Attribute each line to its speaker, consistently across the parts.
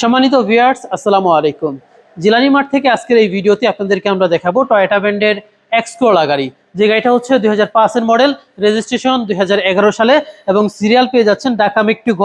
Speaker 1: সম্মানিত ভিউয়ার্স আসসালামু আলাইকুম। জিলানি মাঠ থেকে আজকের এই ভিডিওতে আপনাদেরকে আমরা দেখাবো টয়েটা ব্র্যান্ডের এক্সকোলা গাড়ি। যে গাড়িটা হচ্ছে দুই হাজার পাঁচের মডেল রেজিস্ট্রেশন দুই হাজার এগারো সালে এবং সিরিয়াল পেয়ে যাচ্ছেন ঢাকা গ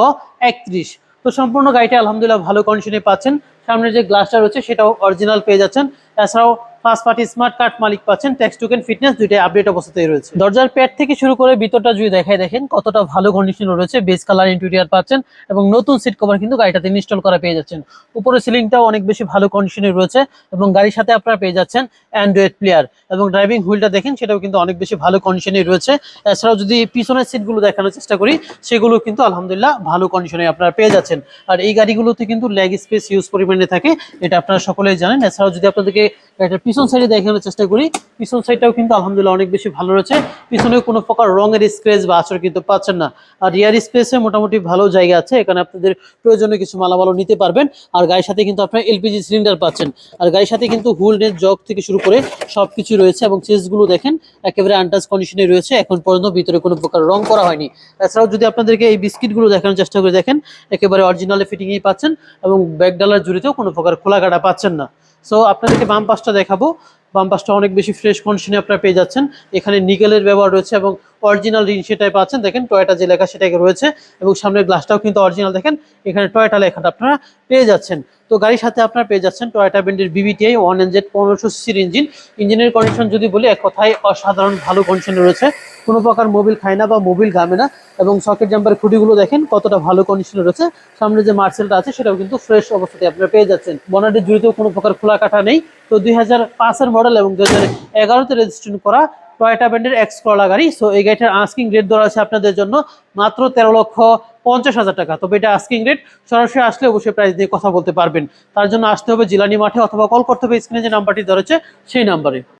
Speaker 1: একত্রিশ। তো সম্পূর্ণ গাড়িটা আলহামদুলিল্লাহ ভালো কন্ডিশনে পাচ্ছেন। সামনে যে গ্লাসটা রয়েছে, সেটাও অরিজিনাল পেয়ে যাচ্ছেন। এছাড়াও ফার্স্ট পার্টি স্মার্ট কার্ড মালিক পাচ্ছেন ট্যাক্স টোকেন ফিটনেস দুইটাই আপডেট অবস্থাতেই রয়েছে। দরজার প্যাড থেকে শুরু করে ভিতরটা যদি দেখায় দেখেন, কতটা ভালো কন্ডিশন রয়েছে বেস কালার ইন্টেরিয়ার পাচ্ছেন এবং নতুন সিট কভার কিন্তু গাড়িটাতে ইনস্টল করা পেয়ে যাচ্ছেন। উপরে সিলিংটাও অনেক বেশি ভালো কন্ডিশনে রয়েছে এবং গাড়ির সাথে আপনারা পেয়ে যাচ্ছেন অ্যান্ড্রয়েড প্লেয়ার এবং ড্রাইভিং হুইলটা দেখেন, সেটাও কিন্তু অনেক বেশি ভালো কন্ডিশনে রয়েছে। এছাড়াও যদি পিছনের সিটগুলো দেখানোর চেষ্টা করি, সেগুলো কিন্তু আলহামদুলিল্লাহ ভালো কন্ডিশনে আপনারা পেয়ে যাচ্ছেন। আর এই গাড়িগুলোতে কিন্তু লেগ স্পেস ইউজ পরিমাণে থাকে, এটা আপনারা সকলেই জানেন। এছাড়াও যদি আপনাদেরকে গাড়িটার পিছন সাইডে দেখানোর চেষ্টা করি। পিছন সাইডটাও কিন্তু আলহামদুলিল্লাহ অনেক বেশি ভালো রয়েছে। পিছনে কোনো প্রকার রঙের স্ক্রেচ বা আচর কিন্তু পাচ্ছেন না। আর রিয়ার স্পেসে মোটামুটি ভালো জায়গা আছে। এখানে আপনাদের প্রয়োজনীয় কিছু মালামালও নিতে পারবেন। আর গাড়ির সাথে কিন্তু আপনার এলপিজি সিলিন্ডার পাচ্ছেন। আর গাড়ির সাথে কিন্তু হুল নেট জগ থেকে শুরু করে সব কিছু রয়েছে এবং চেসগুলো দেখেন, একেবারে আনটাচ কন্ডিশনে রয়েছে। এখন পর্যন্ত ভিতরে কোনো প্রকার রং করা হয়নি। এছাড়াও যদি আপনাদেরকে এই বিস্কিটগুলো দেখানোর চেষ্টা করে, দেখেন, একেবারে অরিজিনালে ফিটিংয়েই পাচ্ছেন এবং ব্যাক ডালার জুড়িতেও কোনো প্রকার খোলা কাটা পাচ্ছেন না। সো আপনাদেরকে বাম পাশটা দেখাবো। বাম পাশটা অনেক বেশি ফ্রেশ কন্ডিশনে আপনারা পেয়ে যাচ্ছেন। এখানে নিকেলের ব্যবহার রয়েছে এবং অরিজিনাল রিং সেটাই পাচ্ছেন দেখেন টয়টা যে লেখা সেটাই রয়েছে এবং সামনের গ্লাসটাও কিন্তু অরিজিনাল দেখেন, এখানে টয়টা লেখাটা আপনারা পেয়ে যাচ্ছেন। তো গাড়ির সাথে আপনারা পেয়ে যাচ্ছেন টয়টা ব্র্যান্ডের বিবিটিআই ওয়ান এনজেড পনেরোশো সিসির ইঞ্জিন ইঞ্জিনের কন্ডিশন যদি বলি, এক কথায় অসাধারণ ভালো কন্ডিশনে রয়েছে। কোনো প্রকার মোবিল খায় না বা মোবিল ঘামে না এবং সকেট জাম্পারের খুঁটিগুলো দেখেন কতটা ভালো কন্ডিশনে রয়েছে। সামনে যে মার্সেলটা আছে সেটাও কিন্তু ফ্রেশ অবস্থাতে আপনারা পেয়ে যাচ্ছেন। বনাটের জুড়িতেও কোনো প্রকার খোলা কাটা নেই। তো দুই হাজার পাঁচের মডেল এবং দুই হাজার এগারোতে রেজিস্ট্রেশন করা টয়টা ব্র্যান্ডের এক্স করলা গাড়ি। সো এই গাড়িটার আস্কিং রেট ধরা আছে আপনাদের জন্য মাত্র তেরো লক্ষ পঞ্চাশ হাজার টাকা। তবে এটা আস্কিং রেট সরাসরি আসলে অবশ্যই প্রাইস দিয়ে কথা বলতে পারবেন। তার জন্য আসতে হবে জিলানি মাঠে অথবা কল করতে হবে স্ক্রিনে যে নাম্বারটি ধরেছে সেই নাম্বারে